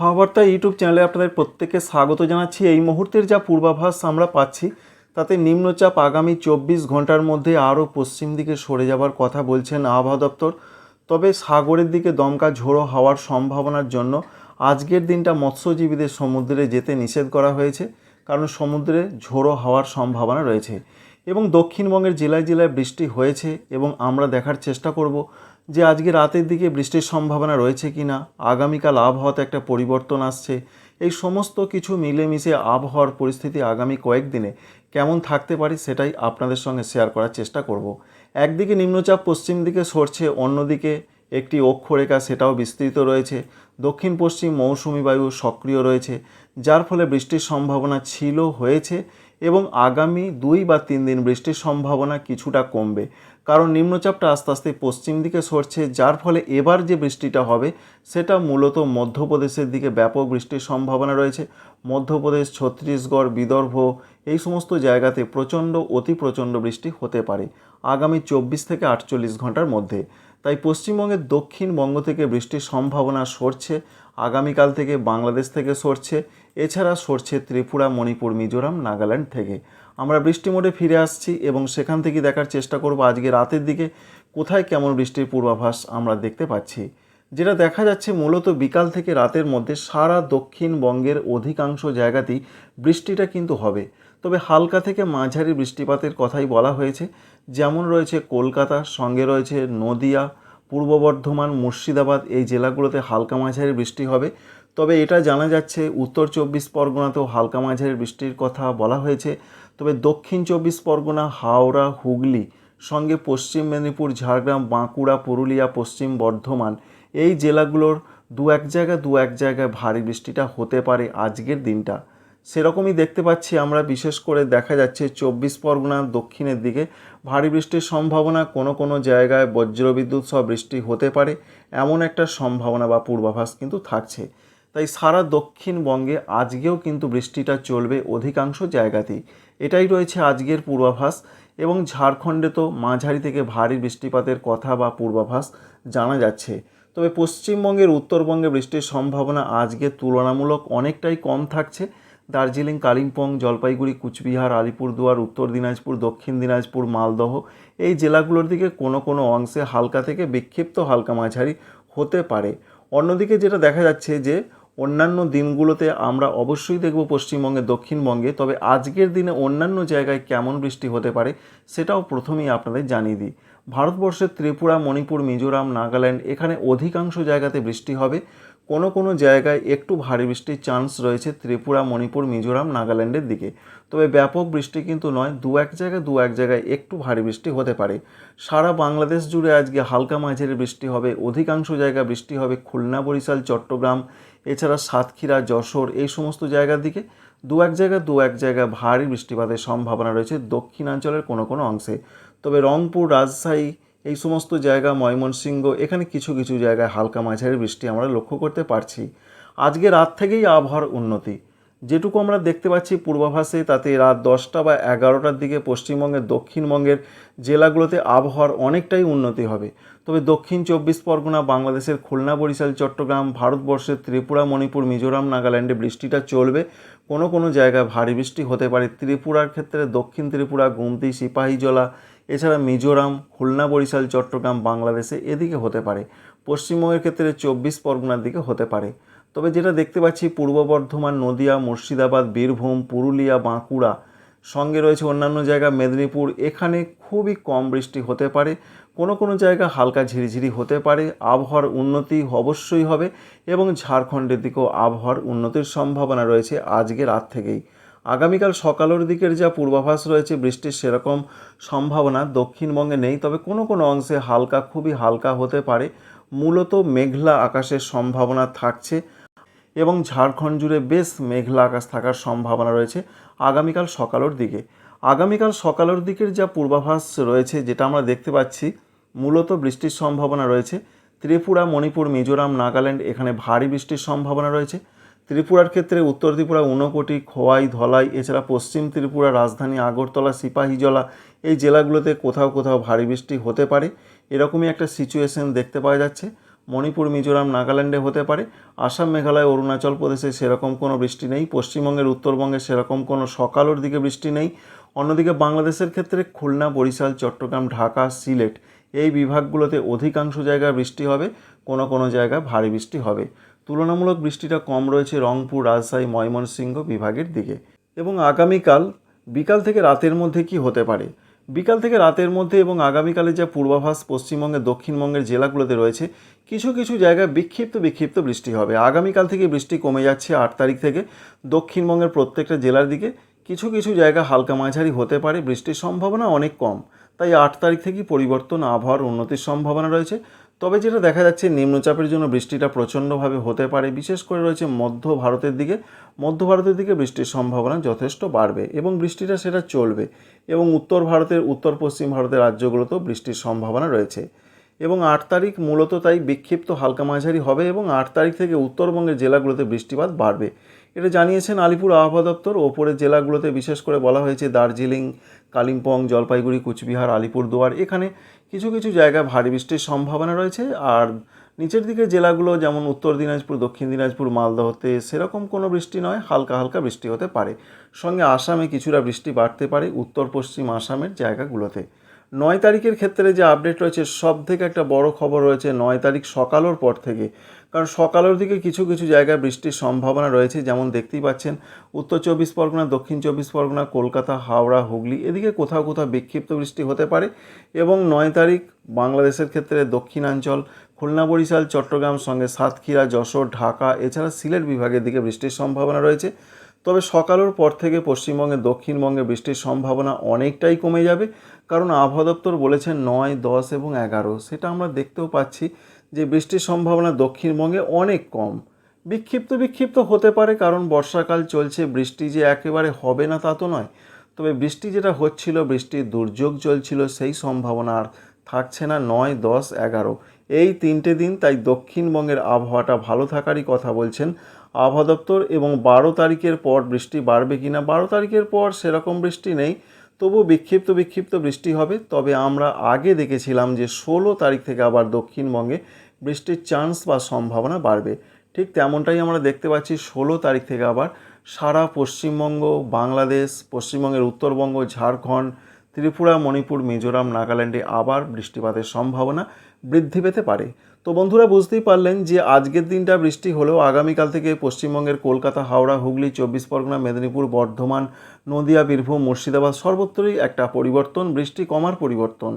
হাওয়াবার্তা YouTube চ্যানেলে আপনাদের প্রত্যেককে স্বাগত জানাচ্ছি। এই মুহূর্তের যা পূর্বাভাস আমরা পাচ্ছি, তাতে নিম্নচাপ আগামী চব্বিশ ঘণ্টার মধ্যে আরও পশ্চিম দিকে সরে যাবার কথা বলছেন আবহাওয়া দপ্তর। তবে সাগরের দিকে দমকা ঝোড়ো হওয়ার সম্ভাবনার জন্য আজকের দিনটা মৎস্যজীবীদের সমুদ্রে যেতে নিষেধ করা হয়েছে, কারণ সমুদ্রে ঝোড়ো হওয়ার সম্ভাবনা রয়েছে। এবং দক্ষিণবঙ্গের জেলায় জেলায় বৃষ্টি হয়েছে এবং আমরা দেখার চেষ্টা করব। যে আজকে রাতের দিকে বৃষ্টির সম্ভাবনা রয়েছে কি না আগামীকাল আবহাওয়াতে একটা পরিবর্তন আসছে, এই সমস্ত কিছু মিলেমিশে আবহাওয়ার পরিস্থিতি আগামী কয়েকদিনে কেমন থাকতে পারি সেটাই আপনাদের সঙ্গে শেয়ার করার চেষ্টা করব। একদিকে নিম্নচাপ পশ্চিম দিকে সরছে, অন্যদিকে একটি অক্ষরেখা সেটাও বিস্তৃত রয়েছে। দক্ষিণ পশ্চিম মৌসুমি বায়ু সক্রিয় রয়েছে, যার ফলে বৃষ্টির সম্ভাবনা ছিল, হয়েছে এবং আগামী দুই বা তিন দিন বৃষ্টির সম্ভাবনা কিছুটা কমবে। কারণ নিম্নচাপটা আস্তে আস্তে পশ্চিম দিকে সরছে, যার ফলে এবার যে বৃষ্টিটা হবে, সেটা মূলত মধ্যপ্রদেশের দিকে ব্যাপক বৃষ্টির সম্ভাবনা রয়েছে। মধ্যপ্রদেশ, ছত্তিশগড়, বিদর্ভ এই সমস্ত জায়গাতে প্রচণ্ড, অতি প্রচণ্ড বৃষ্টি হতে পারে আগামী চব্বিশ থেকে আটচল্লিশ ঘণ্টার মধ্যে। তাই পশ্চিমবঙ্গের দক্ষিণবঙ্গ থেকে বৃষ্টির সম্ভাবনা সরছে, আগামীকাল থেকে বাংলাদেশ থেকে সরছে, এছাড়া সরছে ত্রিপুরা, মণিপুর, মিজোরাম, নাগাল্যান্ড থেকে। আমরা বৃষ্টি মোডে ফিরে আসছি এবং সেখান থেকে দেখার চেষ্টা করব আজকে রাতের দিকে কোথায় কেমন বৃষ্টির পূর্বাভাস আমরা দেখতে পাচ্ছি। যেটা দেখা যাচ্ছে মূলত বিকাল থেকে রাতের মধ্যে সারা দক্ষিণবঙ্গের অধিকাংশ জায়গাতেই বৃষ্টিটা কিন্তু হবে। তবে হালকা থেকে মাঝারি বৃষ্টিপাতের কথাই বলা হয়েছে। যেমন রয়েছে কলকাতা, সঙ্গে রয়েছে নদিয়া, পূর্ব বর্ধমান, মুর্শিদাবাদ, এই জেলাগুলোতে হালকা মাঝারি বৃষ্টি হবে। তবে এটা জানা যাচ্ছে, উত্তর চব্বিশ পরগনাতেও হালকা মাঝারি বৃষ্টির কথা বলা হয়েছে। তবে দক্ষিণ চব্বিশ পরগনা, হাওড়া, হুগলি, সঙ্গে পশ্চিম মেদিনীপুর, ঝাড়গ্রাম, বাঁকুড়া, পুরুলিয়া, পশ্চিম বর্ধমান, এই জেলাগুলোর দু এক জায়গায় দু এক জায়গায় ভারী বৃষ্টিটা হতে পারে আজকের দিনটা। সেরকমই দেখতে পাচ্ছি আমরা, বিশেষ করে দেখা যাচ্ছে চব্বিশ পরগনা দক্ষিণের দিকে। ভারী বৃষ্টির সম্ভাবনা কোনো কোনো জায়গায় বজ্রবিদ্যুৎ সহ বৃষ্টি হতে পারে, এমন একটা সম্ভাবনা বা পূর্বাভাস কিন্তু থাকছে। তাই সারা দক্ষিণবঙ্গে আজকেও কিন্তু বৃষ্টিটা চলবে অধিকাংশ জায়গাতেই। এটাই রয়েছে আজকের পূর্বাভাস এবং ঝাড়খণ্ডে তো মাঝারি থেকে ভারী বৃষ্টিপাতের কথা বা পূর্বাভাস জানা যাচ্ছে। তবে পশ্চিমবঙ্গের উত্তরবঙ্গে বৃষ্টির সম্ভাবনা আজকে তুলনামূলক অনেকটাই কম থাকছে। দার্জিলিং, কালিম্পং, জলপাইগুড়ি, কুচবিহার, আলিপুরদুয়ার, উত্তর দিনাজপুর, দক্ষিণ দিনাজপুর, মালদহ এই জেলাগুলোর দিকে কোনো কোনো অংশে হালকা থেকে বিক্ষিপ্ত হালকা মাঝারি হতে পারে। অন্যদিকে যেটা দেখা যাচ্ছে যে অন্যান্য দিনগুলোতে আমরা অবশ্যই দেখব পশ্চিমবঙ্গে দক্ষিণবঙ্গে, তবে আজকের দিনে অন্যান্য জায়গায় কেমন বৃষ্টি হতে পারে সেটাও প্রথমেই আপনাদের জানিয়ে দিই। ভারতবর্ষের ত্রিপুরা, মণিপুর, মিজোরাম, নাগাল্যান্ড এখানে অধিকাংশ জায়গাতে বৃষ্টি হবে। কোনো কোনো জায়গায় একটু ভারী বৃষ্টির চান্স রয়েছে ত্রিপুরা, মণিপুর, মিজোরাম, নাগাল্যান্ডের দিকে। তবে ব্যাপক বৃষ্টি কিন্তু নয়, দু এক জায়গায় দু এক জায়গায় একটু ভারী বৃষ্টি হতে পারে। সারা বাংলাদেশ জুড়ে আজকে হালকা মাঝারি বৃষ্টি হবে, অধিকাংশ জায়গায় বৃষ্টি হবে খুলনা, বরিশাল, চট্টগ্রাম, এছাড়া সাতক্ষীরা, যশোর, এই সমস্ত জায়গার দিকে। দু এক জায়গায় দু এক জায়গায় ভারী বৃষ্টিপাতের সম্ভাবনা রয়েছে দক্ষিণাঞ্চলের কোনো কোনো অংশে। তবে রংপুর, রাজশাহী এই সমস্ত জায়গা, ময়মনসিংহ, এখানে কিছু কিছু জায়গায় হালকা মাঝারি বৃষ্টি আমরা লক্ষ্য করতে পারছি। আজকে রাত থেকেই আবহাওয়ার উন্নতি। যেটুকু আমরা দেখতে পাচ্ছি পূর্বাভাসে, তাতে রাত দশটা বা এগারোটার দিকে পশ্চিমবঙ্গের, দক্ষিণবঙ্গের জেলাগুলোতে আবহাওয়ার অনেকটাই উন্নতি হবে। তবে দক্ষিণ চব্বিশ পরগনা, বাংলাদেশের খুলনা, বরিশাল, চট্টগ্রাম, ভারতবর্ষের ত্রিপুরা, মণিপুর, মিজোরাম, নাগাল্যান্ডে বৃষ্টিটা চলবে। কোনো কোনো জায়গায় ভারী বৃষ্টি হতে পারে। ত্রিপুরার ক্ষেত্রে দক্ষিণ ত্রিপুরা, গুমতি, সিপাহীজলা এছাড়া মিজোরাম, খুলনা, বরিশাল, চট্টগ্রাম, বাংলাদেশে এদিকে হতে পারে। পশ্চিমবঙ্গের ক্ষেত্রে চব্বিশ পরগনার দিকে হতে পারে। তবে যেটা দেখতে পাচ্ছি, পূর্ব বর্ধমান, নদিয়া, মুর্শিদাবাদ, বীরভূম, পুরুলিয়া, বাঁকুড়া সঙ্গে রয়েছে অন্যান্য জায়গা, মেদিনীপুর। এখানে খুবই কম বৃষ্টি হতে পারে। কোনো কোনো জায়গা হালকা ঝিরিঝিরি হতে পারে। আবহাওয়ার উন্নতি অবশ্যই হবে এবং ঝাড়খণ্ডের দিকেও আবহাওয়ার উন্নতির সম্ভাবনা রয়েছে আজকে রাত থেকেই। আগামীকাল সকালের দিকের যা পূর্বাভাস রয়েছে, বৃষ্টির সেরকম সম্ভাবনা দক্ষিণবঙ্গে নেই। তবে কোনো কোনো অংশে হালকা, খুবই হালকা হতে পারে। মূলত মেঘলা আকাশের সম্ভাবনা থাকছে এবং ঝাড়খণ্ড জুড়ে বেশ মেঘলা আকাশ থাকার সম্ভাবনা রয়েছে আগামীকাল সকালের দিকে। আগামীকাল সকালের দিকের যা পূর্বাভাস রয়েছে, যেটা আমরা দেখতে পাচ্ছি, মূলত বৃষ্টির সম্ভাবনা রয়েছে। ত্রিপুরা, মণিপুর, মিজোরাম, নাগাল্যান্ড, এখানে ভারী বৃষ্টির সম্ভাবনা রয়েছে। ত্রিপুরার ক্ষেত্রে উত্তর ত্রিপুরা ঊনকোটি, খোয়াই, ধলাই, এছাড়া পশ্চিম ত্রিপুরা রাজধানী আগরতলা সিপাহীজলা এই জেলাগুলোতে কোথাও কোথাও ভারী বৃষ্টি হতে পারে। এরকমই একটা সিচুয়েশন দেখতে পাওয়া যাচ্ছে। মণিপুর, মিজোরাম, নাগাল্যান্ডে হতে পারে। আসাম, মেঘালয়, অরুণাচল প্রদেশে সেরকম কোনো বৃষ্টি নেই। পশ্চিমবঙ্গের, উত্তরবঙ্গে সেরকম কোনো সকালের দিকে বৃষ্টি নেই। অন্যদিকে বাংলাদেশের ক্ষেত্রে খুলনা, বরিশাল, চট্টগ্রাম, ঢাকা, সিলেট এই বিভাগগুলোতে অধিকাংশ জায়গায় বৃষ্টি হবে। কোনো কোনো জায়গায় ভারী বৃষ্টি হবে। তুলনামূলক বৃষ্টিটা কম রয়েছে রংপুর, রাজশাহী, ময়মনসিংহ বিভাগের দিকে। এবং আগামীকাল বিকাল থেকে রাতের মধ্যে কি হতে পারে? বিকাল থেকে রাতের মধ্যে এবং আগামীকালে যা পূর্বাভাস পশ্চিমবঙ্গের দক্ষিণবঙ্গের জেলাগুলোতে রয়েছে, কিছু কিছু জায়গায় বিক্ষিপ্ত বিক্ষিপ্ত বৃষ্টি হবে। আগামীকাল থেকে বৃষ্টি কমে যাচ্ছে আট তারিখ থেকে দক্ষিণবঙ্গের প্রত্যেকটা জেলার দিকে। কিছু কিছু জায়গা হালকা মাঝারি হতে পারে, বৃষ্টির সম্ভাবনা অনেক কম। তাই আট তারিখ থেকেই পরিবর্তন, আবহাওয়ার উন্নতির সম্ভাবনা রয়েছে। তবে যেটা দেখা যাচ্ছে, নিম্নচাপের জন্য বৃষ্টিটা প্রচণ্ডভাবে হতে পারে। বিশেষ করে রয়েছে মধ্য ভারতের দিকে। মধ্য ভারতের দিকে বৃষ্টির সম্ভাবনা যথেষ্ট বাড়বে এবং বৃষ্টিটা সেটা চলবে এবং উত্তর ভারতের, উত্তর পশ্চিম ভারতের রাজ্যগুলোতেও বৃষ্টির সম্ভাবনা রয়েছে। এবং আট তারিখ মূলত তাই বিক্ষিপ্ত হালকা মাঝারি হবে এবং আট তারিখ থেকে উত্তরবঙ্গের জেলাগুলোতে বৃষ্টিপাত বাড়বে। এটা জানিয়েছেন আলিপুর আবহাওয়া দপ্তর। ওপরের জেলাগুলোতে বিশেষ করে বলা হয়েছে দার্জিলিং, কালিম্পং, জলপাইগুড়ি, কুচবিহার, আলিপুরদুয়ার। এখানে কিছু কিছু জায়গায় ভারী বৃষ্টির সম্ভাবনা রয়েছে, আর নিচের দিকে জেলাগুলো যেমন উত্তর দিনাজপুর, দক্ষিণ দিনাজপুর মালদহতে সেরকম কোনো বৃষ্টি নয়, হালকা হালকা বৃষ্টি হতে পারে। সঙ্গে আসামে কিছুটা বৃষ্টি বাড়তে পারে, উত্তর পশ্চিম আসামের জায়গাগুলোতে। নয় তারিখের ক্ষেত্রে যে আপডেট রয়েছে সব থেকে একটা বড় খবর রয়েছে নয় তারিখ সকালের পর থেকে। কারণ সকালের দিকে কিছু কিছু জায়গায় বৃষ্টির সম্ভাবনা রয়েছে, যেমন দেখতেই পাচ্ছেন উত্তর চব্বিশ পরগনা, দক্ষিণ চব্বিশ পরগনা, কলকাতা, হাওড়া, হুগলি, এদিকে কোথাও কোথাও বিক্ষিপ্ত বৃষ্টি হতে পারে এবং নয় তারিখ বাংলাদেশের ক্ষেত্রে দক্ষিণাঞ্চল, খুলনা, বরিশাল, চট্টগ্রাম, সঙ্গে সাতক্ষীরা, যশোর, ঢাকা, এছাড়া সিলেট বিভাগের দিকে বৃষ্টির সম্ভাবনা রয়েছে। তবে সকালের পর থেকে পশ্চিমবঙ্গে, দক্ষিণবঙ্গে বৃষ্টির সম্ভাবনা অনেকটাই কমে যাবে। কারণ আবহাওয়া দপ্তর বলেছেন নয়, দশ এবং এগারো। সেটা আমরা দেখতেও পাচ্ছি যে বৃষ্টির সম্ভাবনা দক্ষিণবঙ্গে অনেক কম। বিক্ষিপ্ত বিক্ষিপ্ত হতে পারে কারণ বর্ষাকাল চলছে, বৃষ্টি যে একেবারে হবে না তা তো নয়। তবে বৃষ্টি যেটা হচ্ছিল, বৃষ্টির দুর্যোগ চলছিল, সেই সম্ভাবনা আর থাকছে না নয়, দশ, এগারো। এই তিনটে দিন তাই দক্ষিণবঙ্গের আবহাওয়াটা ভালো থাকারই কথা বলছেন আবহাওয়া দপ্তর এবং বারো তারিখের পর বৃষ্টি বাড়বে কি না বারো তারিখের পর সেরকম বৃষ্টি নেই। তবু বিক্ষিপ্ত বিক্ষিপ্ত বৃষ্টি হবে। তবে আমরা আগে দেখেছিলাম যে ষোলো তারিখ থেকে আবার দক্ষিণবঙ্গে বৃষ্টির চান্স বা সম্ভাবনা বাড়বে। ঠিক তেমনটাই আমরা দেখতে পাচ্ছি ষোলো তারিখ থেকে আবার সারা পশ্চিমবঙ্গ, বাংলাদেশ, পশ্চিমবঙ্গের উত্তরবঙ্গ, ঝাড়খণ্ড, ত্রিপুরা, মণিপুর, মিজোরাম, নাগাল্যান্ডে আবার বৃষ্টিপাতের সম্ভাবনা বৃদ্ধি পেতে পারে। তো বন্ধুরা বুঝতেই পারলেন যে আজকের দিনটা বৃষ্টি হলেও আগামীকাল থেকে পশ্চিমবঙ্গের কলকাতা, হাওড়া, হুগলি, চব্বিশ পরগনা, মেদিনীপুর, বর্ধমান, নদিয়া, বীরভূম, মুর্শিদাবাদ সর্বত্রই একটা পরিবর্তন, বৃষ্টি কমার পরিবর্তন।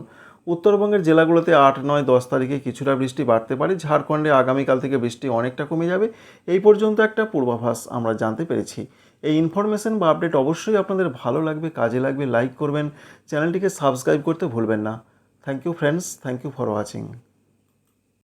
উত্তরবঙ্গের জেলাগুলোতে আট, নয়, দশ তারিখে কিছুটা বৃষ্টি বাড়তে পারে। ঝাড়খণ্ডে আগামীকাল থেকে বৃষ্টি অনেকটা কমে যাবে। এই পর্যন্ত একটা পূর্বাভাস আমরা জানতে পেরেছি। এই ইনফরমেশন বা আপডেট অবশ্যই আপনাদের ভালো লাগবে, কাজে লাগবে লাইক করবেন। চ্যানেলটিকে সাবস্ক্রাইব করতে ভুলবেন না। Thank you friends thank you for watching